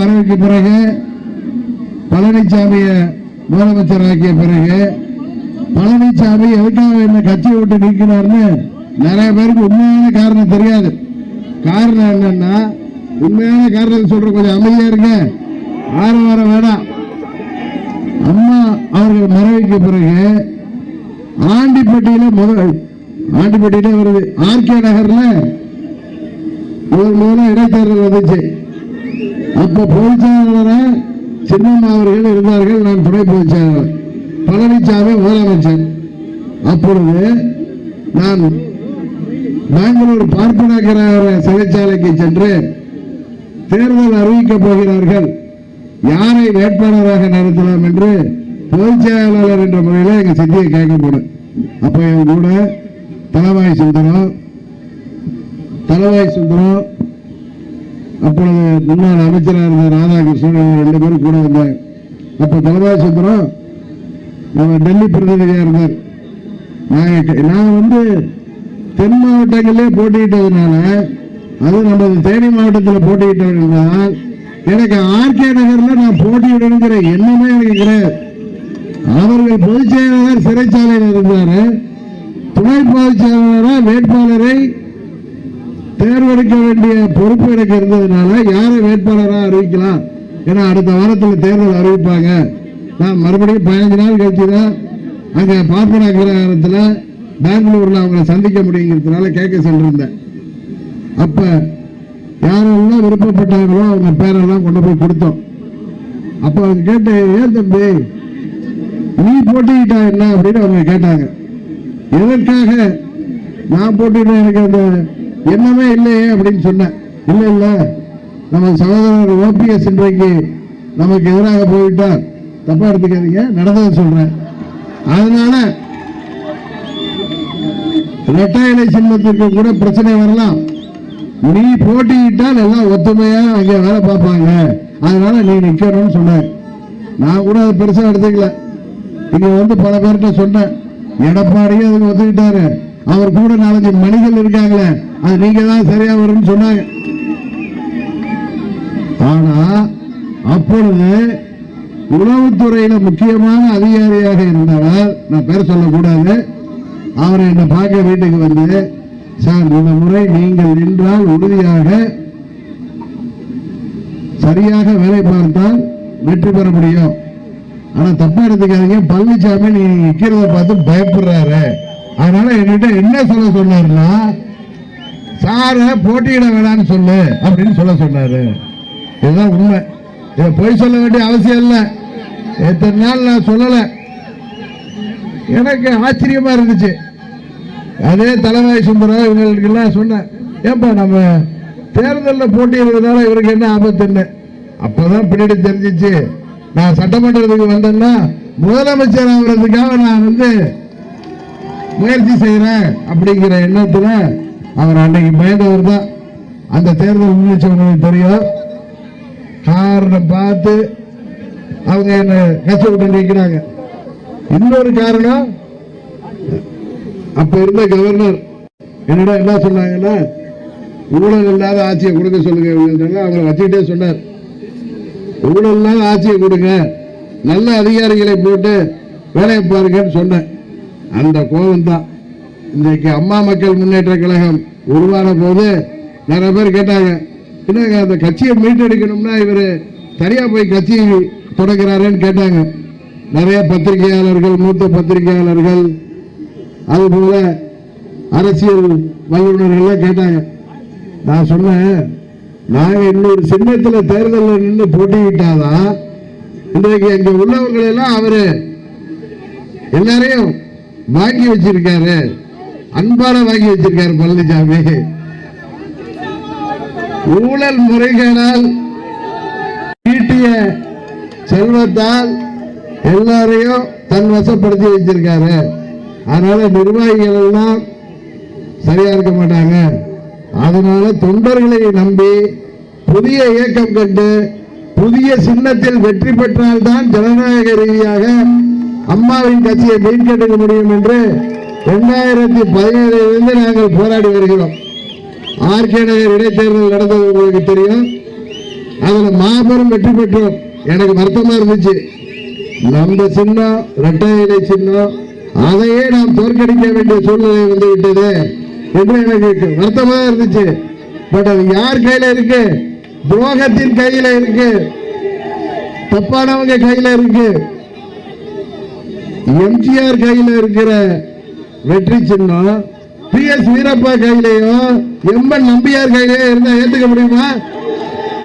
மறைவுக்கு பிறகு பழனிசாமியை முதலமைச்சராக்கிய பிறகு பழனிசாமி எதுக்காக என்ன கட்சியை விட்டு நீக்கினார்னு நிறைய பேருக்கு உண்மையான காரணம் தெரியாது. காரணம் என்னன்னா உண்மையான காரணம் சொல்ற கொஞ்சம் அமைதியா இருங்க. வாரம் வேணாம். அம்மா அவர்கள் மறைவுக்கு பிறகு ஆண்டிப்பட்டியில முதல் ஆண்டிப்பட்டியில வருது ஆர்கே நகர்ல முதல் முதல்ல இடைத்தேர்தல் வந்துச்சு. அப்போ பொதுச் செயலாளரா சின்னம்மா அவர்கள் இருந்தார்கள் நான் துணை பொதுச் செயலாளர் பழனிசாமி முதலமைச்சர். அப்பொழுது நான் பெங்களூர் பார்ப்பனகர சிறைச்சாலைக்கு சென்று தேர்தல் அறிவிக்கப் போகிறார்கள். யாரை வேட்பாளராக நிறுத்தலாம் என்று பொதுச் செயலாளர் என்ற முறையில் எங்கள் சித்தியை கேட்கப்படும் அப்போ என் கூட தலவாய் சுந்தரம் தலவாய் சுந்தரம் அப்பொழுது முன்னாள் அமைச்சராக இருந்த ராதாகிருஷ்ணன் ரெண்டு பேரும் கூட வந்தாங்க அப்போ தலவாய் சுந்தரம் அவர் டெல்லி பிரதிநிதியாக இருந்தார். நாங்கள் நான் வந்து தென் மாவட்டங்களிலே போட்டியிட்டதுனால அது நமது தேனி மாவட்டத்தில் போட்டியிட்டதுனால் எனக்கு ஆர்கே நகரில் நான் போட்டியிடணுங்கிற எண்ணமே எனக்கு கிடையாது. அவர்கள் பொதுச் செயலாளர் சிறைச்சாலையில் இருந்தார். துணை பொதுச் செயலாளராக வேட்பாளரை தேர்வெடுக்க வேண்டிய பொறுப்பு எனக்கு இருந்ததுனால யாரை வேட்பாளராக அறிவிக்கலாம் ஏன்னா அடுத்த வாரத்தில் தேர்தல் அறிவிப்பாங்க. நான் மறுபடியும் பதினஞ்சு நாள் கழிச்சு தான் அங்கே பார்ப்பனா அக்ரஹாரத்தில் பெங்களூரில் அவங்களை சந்திக்க முடியுங்கிறதுனால கேட்க சென்றிருந்தேன் அப்போ யாரெல்லாம் விருப்பப்பட்டாங்களோ அவங்க பேரெல்லாம் கொண்டு போய் கொடுத்தோம். அப்போ அவங்க கேட்டேன் ஏன் தம்பி? நீ போட்டிக்கிட்டா என்ன? அப்படின்னு அவங்க கேட்டாங்க. எதற்காக? நான் போட்டிட்டேன் எனக்கு அந்த என்னமே இல்லையே அப்படின்னு சொன்னேன் இல்ல இல்ல. நம்ம சகோதரர் ஓபிஎஸ் இன்றைக்கு நமக்கு எதிராக போய்விட்டார். தப்பா எடுத்துக்காதீங்க நடந்ததை சொல்றேன். அதனால இரட்டை இலை சின்னத்திற்கு கூட பிரச்சனை வரலாம். நீ போட்டியிட்டால் எல்லாம் ஒத்துமையா அங்க வேலை பார்ப்பாங்க. அதனால நீ நிக்கணும்னு சொன்ன நான் கூட அதை பெருசா எடுத்துக்கல. இங்க வந்து பல பேர்கிட்ட சொன்னேன். எடப்பாடியும் அதுக்கு ஒத்துக்கிட்டாரு. அவர் கூட நாலஞ்சு மணிகள் இருக்காங்களே. அது நீங்க தான் சரியா வரும்னு சொன்னாங்க. ஆனா அப்பொழுது உளவுத்துறையில முக்கியமான அதிகாரியாக இருந்தவர் நான் பேர் சொல்லக்கூடாது அவரை என்னை பார்க்க வீட்டுக்கு வந்து சார் இந்த முறை நீங்கள் நின்றால் உறுதியாக சரியாக வேலை பார்த்தால் வெற்றி பெற முடியும். ஆனா தப்பா எடுத்துக்காதீங்க. பழனிசாமி நீ நிக்கிறத பார்த்து பயப்படுறாரு. அதனால என்கிட்ட என்ன சொல்ல சொன்னார்னா சார போட்டியிட வேணாம்னு சொல்லு அப்படின்னு சொல்ல சொன்னாரு. இதுதான் உண்மை. இதை பொய் சொல்ல வேண்டிய அவசியம் இல்லை. எத்தனை நாள் நான் சொல்லலை. எனக்கு ஆச்சரியமா இருந்துச்சு. அதே தலைவாய் சுந்தரம் இவங்களுக்கெல்லாம் சொன்னேன் ஏன்பா நம்ம தேர்தலில் போட்டியிடுறதுனால இவருக்கு என்ன ஆபத்து ஆபத்துன்னு? அப்போதான் பின்னாடி தெரிஞ்சிச்சு. நான் சட்டமன்றத்துக்கு வந்தேன்னா முதலமைச்சர் ஆகிறதுக்காக நான் வந்து முயற்சி செய்யறேன் அப்படிங்கிற எண்ணத்துல அவர் அன்னைக்கு பயந்தவர் தான். அந்த தேர்தல் முன்னெச்சவங்களுக்கு தெரியும். காரணம் பார்த்து அவங்க என்ன கட்சி விட்டு நிற்கிறாங்க இன்னொரு காரணம் அப்ப இருந்த கவர்னர் என்னடா என்ன சொன்னாங்கன்னா ஊழல் இல்லாத ஆட்சியை கொடுக்க சொல்லுங்க அவங்களை வச்சுக்கிட்டே சொன்னார். ஊழல் இல்லாத ஆட்சியை கொடுங்க. நல்ல அதிகாரிகளை போட்டு வேலையை பாருங்கன்னு சொன்னேன். அந்த கோபம் தான். இன்றைக்கு அம்மா மக்கள் முன்னேற்ற கழகம் உருவான போது நிறைய பேர் கேட்டாங்க என்னங்க அந்த கட்சியை மீட்டெடுக்கணும்னா இவர் தனியா போய் கட்சி தொடங்குறாருன்னு கேட்டாங்க. நிறைய பத்திரிகையாளர்கள் மூத்த பத்திரிகையாளர்கள் அதுபோல அரசியல் வல்லுநர்கள்லாம் கேட்டாங்க. நான் சொன்னேன் நாங்கள் இன்னொரு சின்னத்தில் தேர்தலில் நின்று போட்டிக்கிட்டாதான் இன்றைக்கு எங்கள் உள்ளவங்களெல்லாம் அவர் எல்லாரையும் வாங்கி வச்சிருக்காரு. அன்பால வாங்கி வச்சிருக்காரு பழனிசாமி ஊழல் முறைகளால் ஈட்டிய செல்வத்தால் எல்லாரையும் தன் வசப்படுத்தி வச்சிருக்காரு. அதனால நிர்வாகிகள் எல்லாம் சரியா இருக்க மாட்டாங்க. அதனால தொண்டர்களை நம்பி புதிய இயக்கம் கண்டு புதிய சின்னத்தில் வெற்றி பெற்றால்தான் ஜனநாயக ரீதியாக அம்மாவின் கட்சியை மீன்கெடுக்க முடியும் என்று இரண்டாயிரத்தி பதினேழுலிருந்து நாங்கள் போராடி வருகிறோம். ஆர்கே நகர் இடைத்தேர்தல் நடந்தது உங்களுக்கு தெரியும். அதில் மாபெரும் வெற்றி பெற்றோம். எனக்கு வருத்தமாக இருந்துச்சு. நம்ம சின்னம் இரட்டை இலை சின்னம் அதையே நாம் தோற்கடிக்க வேண்டிய சூழ்நிலை வந்துவிட்டது என்று எனக்கு வருத்தமாக இருந்துச்சு. பட் அது யார் கையில் இருக்கு? துரோகத்தின் கையில் இருக்கு. தப்பானவங்க கையில் இருக்கு. எம்ஜிஆர் கையில இருக்கிற வெற்றி சின்னம் பி எஸ் வீரப்பா கையிலயோ எம்என் நம்பியார் கையிலயோ இருந்தா ஏத்துக்க முடியுமா?